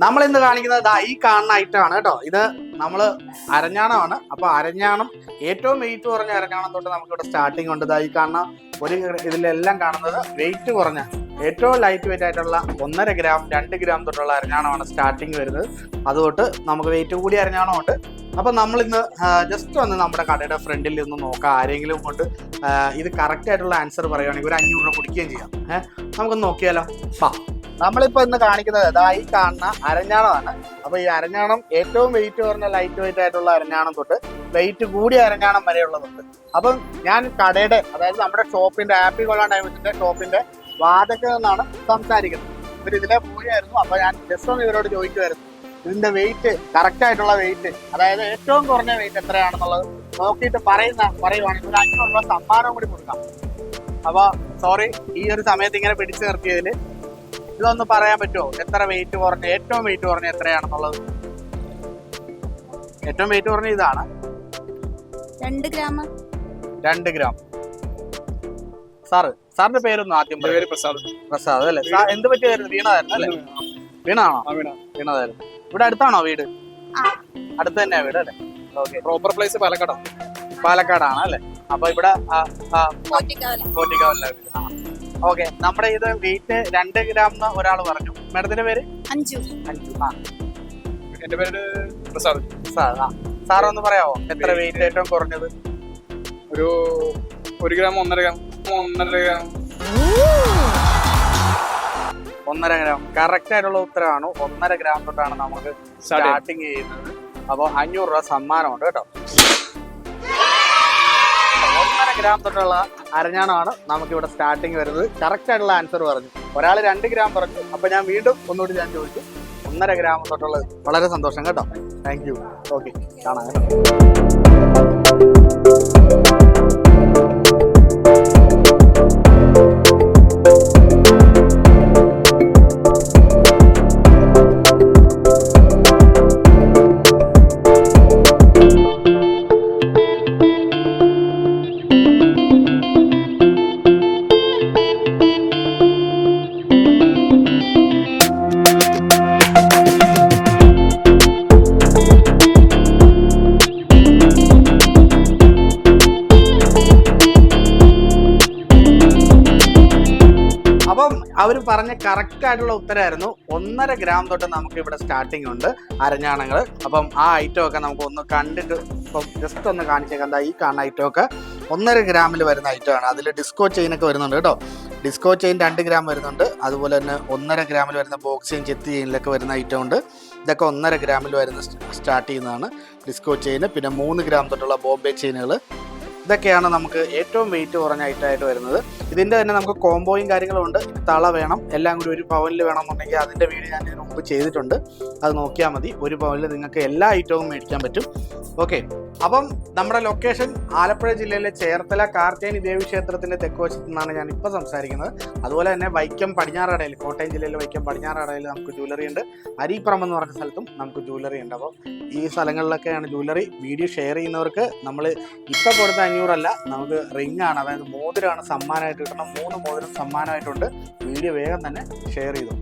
നമ്മൾ ഇന്ന് കാണിക്കുന്നത് ദാ ഈ കാണുന്ന ഐറ്റമാണ് കേട്ടോ. ഇത് നമ്മൾ അരഞ്ഞാണമാണ്. അപ്പൊ അരഞ്ഞാണം ഏറ്റവും വെയിറ്റ് കുറഞ്ഞ അരഞ്ഞാണം തൊട്ട് നമുക്ക് ഇവിടെ സ്റ്റാർട്ടിംഗ് ഉണ്ട്. ദാ ഈ കാണുന്ന ഒരു ഇതിലെല്ലാം കാണുന്നത് വെയിറ്റ് കുറഞ്ഞ ഏറ്റവും ലൈറ്റ് വെയിറ്റ് ആയിട്ടുള്ള ഒന്നര ഗ്രാം രണ്ട് ഗ്രാം തൊട്ടുള്ള അരഞ്ഞാണമാണ് സ്റ്റാർട്ടിങ് വരുന്നത്. അതുകൊണ്ട് നമുക്ക് വെയിറ്റ് കൂടി അരഞ്ഞാണമുണ്ട് നമ്മൾ ഇന്ന് ജസ്റ്റ് ഒന്ന് നമ്മുടെ കടയുടെ ഫ്രണ്ടിൽ നിന്ന് നോക്കാം. ആരെങ്കിലും കൊണ്ട് ഇത് കറക്റ്റ് ആയിട്ടുള്ള ആൻസർ പറയുകയാണെങ്കിൽ ഒരു അഞ്ഞൂറ് രൂപ കുടിക്കുകയും ചെയ്യാം. ഏഹ് നമുക്കൊന്ന് നോക്കിയാലോ? വാ നമ്മളിപ്പോ ഇന്ന് കാണിക്കുന്നത് അതാ ഈ കാണുന്ന അരഞ്ഞാണമാണ്. അപ്പൊ ഈ അരഞ്ഞാണം ഏറ്റവും വെയിറ്റ് കുറഞ്ഞ ലൈറ്റ് വെയിറ്റ് ആയിട്ടുള്ള അരഞ്ഞാണം തൊട്ട് വെയിറ്റ് കൂടിയ അരഞ്ഞാണം വരെയുള്ളതുണ്ട്. അപ്പം ഞാൻ കടയുടെ അതായത് നമ്മുടെ ഷോപ്പിന്റെ ആപ്പിൾ കൊള്ളാൻ ഡയമണ്ടിന്റെ ഷോപ്പിന്റെ വാതക നിന്നാണ് സംസാരിക്കുന്നത്. ഇവർ ഇതിലെ പോയായിരുന്നു. അപ്പൊ ഞാൻ ജസ്റ്റ് ഒന്ന് ഇവരോട് ചോദിക്കുമായിരുന്നു ഇതിന്റെ വെയിറ്റ് കറക്റ്റ് ആയിട്ടുള്ള വെയിറ്റ് അതായത് ഏറ്റവും കുറഞ്ഞ വെയിറ്റ് എത്രയാണെന്നുള്ളത് നോക്കിയിട്ട് പറയുന്ന പറയുവാണെങ്കിൽ ഒരു രൂപ സമ്മാനം കൂടി കൊടുക്കാം. അപ്പൊ സോറി ഈ ഒരു സമയത്ത് ഇങ്ങനെ പിടിച്ചു നിർത്തിയതിൽ ഇതൊന്ന് പറയാൻ പറ്റുമോ? എത്ര വെയിറ്റ് കുറഞ്ഞ ഏറ്റവും വെയിറ്റ് കുറഞ്ഞ എത്രയാണെന്നുള്ളത്? ഏറ്റവും വെയിറ്റ് കുറഞ്ഞ ഇതാണ്. രണ്ട് ഗ്രാം. രണ്ട് ഗ്രാം. സാറ് സാറിന്റെ പേരൊന്നും ആദ്യം പേര് പ്രസാദ്. പ്രസാദ് അല്ലേ? സാർ എന്ത് പറ്റിയായിരുന്നു വീണതായിരുന്നു അല്ലേ? വീണാണോ? വീണതായിരുന്നു ഇവിടെ അടുത്താണോ വീട്? ആ. അടുത്ത് തന്നെയാ വീട് അല്ലേ? ഓക്കെ. പ്രോപ്പർ പ്ലേസ് പാലക്കാടാണ്. പാലക്കാടാണ് അല്ലേ? അപ്പൊ ഇവിടെ വീട്. ആ. ഓക്കെ നമ്മുടെ ഇത് വെയിറ്റ് രണ്ട് ഗ്രാം എന്ന് ഒരാൾ പറഞ്ഞു. മാഡത്തിന്റെ പേര്? അഞ്ചു അഞ്ചു ആ. എന്റെ പേര് പ്രസാദ്. പ്രസാദ് ആ. സാർ ഒന്ന് പറയാമോ എത്ര വെയിറ്റ് ഏറ്റവും കുറഞ്ഞത്? ഒരു ഒരു ഗ്രാം ഒന്നര ഗ്രാം ഒന്നര ഗ്രാം ഒന്നര ഗ്രാം കറക്റ്റ് ആയിട്ടുള്ള ഉത്തരമാണ്. ഒന്നര ഗ്രാം തൊട്ടാണ് നമുക്ക് സ്റ്റാർട്ട് സ്റ്റാർട്ടിങ് ചെയ്യുന്നത്. അപ്പോൾ അഞ്ഞൂറ് രൂപ സമ്മാനമുണ്ട് കേട്ടോ. ഗ്രാം തൊട്ടുള്ള അരഞ്ഞാണമാണ് നമുക്ക് ഇവിടെ സ്റ്റാർട്ടിങ് വരുന്നത്. കറക്റ്റ് ആയിട്ടുള്ള ആൻസർ പറഞ്ഞു. ഒരാൾ രണ്ട് ഗ്രാം പറഞ്ഞു അപ്പൊ ഞാൻ വീണ്ടും ഒന്നുകൂടി ഞാൻ ചോദിച്ചു. ഒന്നര ഗ്രാം തൊട്ടുള്ളത് വളരെ സന്തോഷം കേട്ടോ. താങ്ക് യു ഓക്കെ കാണാം. അവർ പറഞ്ഞ കറക്റ്റ് ആയിട്ടുള്ള ഉത്തരമായിരുന്നു ഒന്നര ഗ്രാം തൊട്ട് നമുക്ക് ഇവിടെ സ്റ്റാർട്ടിംഗ് ഉണ്ട്. അരഞ്ഞാണങ്ങൾ അപ്പം ആ ഐറ്റം ഒക്കെ നമുക്ക് ഒന്ന് കണ്ടിട്ട് ഇപ്പം ജസ്റ്റ് ഒന്ന് കാണിച്ചേക്കാം. എന്താ ഈ കാണുന്ന ഐറ്റം ഒക്കെ ഒന്നര ഗ്രാമിൽ വരുന്ന ഐറ്റമാണ് അതിൽ ഡിസ്കോ ചെയിൻ ഒക്കെ വരുന്നുണ്ട് കേട്ടോ. ഡിസ്കോ ചെയിൻ രണ്ട് ഗ്രാം വരുന്നുണ്ട്. അതുപോലെ തന്നെ ഒന്നര ഗ്രാമിൽ വരുന്ന ബോക്സിങ് ചെത്തി ചെയിനിലൊക്കെ വരുന്ന ഐറ്റം ഉണ്ട്. ഇതൊക്കെ ഒന്നര ഗ്രാമിൽ വരുന്ന സ്റ്റാർട്ട് ചെയ്യുന്നതാണ് ഡിസ്കോ ചെയിൻ പിന്നെ മൂന്ന് ഗ്രാം തൊട്ടുള്ള ബോംബെ ചെയിനുകൾ ഇതൊക്കെയാണ് നമുക്ക് ഏറ്റവും വെയിറ്റ് കുറഞ്ഞ ഐറ്റം ആയിട്ട് വരുന്നത്. ഇതിന്റെ തന്നെ നമുക്ക് കോംബോയും കാര്യങ്ങളും ഉണ്ട് തള വേണം. എല്ലാം കൂടി ഒരു പവനിൽ വേണമെന്നുണ്ടെങ്കിൽ അതിന്റെ വീഡിയോ ഞാൻ ഇതിനു മുമ്പ് ചെയ്തിട്ടുണ്ട്. അത് നോക്കിയാൽ മതി. ഒരു പവനിൽ നിങ്ങൾക്ക് എല്ലാ ഐറ്റവും മേടിക്കാൻ പറ്റും. ഓക്കെ അപ്പം നമ്മുടെ ലൊക്കേഷൻ ആലപ്പുഴ ജില്ലയിലെ ചേർത്തല കാർത്തേനി ദേവി ക്ഷേത്രത്തിന്റെ തെക്കുവശത്ത് നിന്നാണ് ഞാൻ ഇപ്പോൾ സംസാരിക്കുന്നത്. അതുപോലെ തന്നെ വൈക്കം പടിഞ്ഞാറടയിൽ കോട്ടയം ജില്ലയിലെ വൈക്കം പടിഞ്ഞാറടയിൽ നമുക്ക് ജ്വല്ലറി ഉണ്ട്. അരീപ്പുറം എന്ന് പറഞ്ഞ സ്ഥലത്തും നമുക്ക് ജ്വല്ലറി ഉണ്ട്. അപ്പോൾ ഈ സ്ഥലങ്ങളിലൊക്കെയാണ് ജ്വല്ലറി വീഡിയോ ഷെയർ ചെയ്യുന്നവർക്ക് നമ്മൾ ഇപ്പോൾ കൊടുത്ത അഞ്ഞൂറല്ല നമുക്ക് റിംഗ് ആണ് അതായത് മോതിരമാണ് സമ്മാനമായിട്ട് കിട്ടണം മൂന്ന് മോതിരം സമ്മാനമായിട്ടുണ്ട്. വീഡിയോ വേഗം തന്നെ ഷെയർ ചെയ്തു.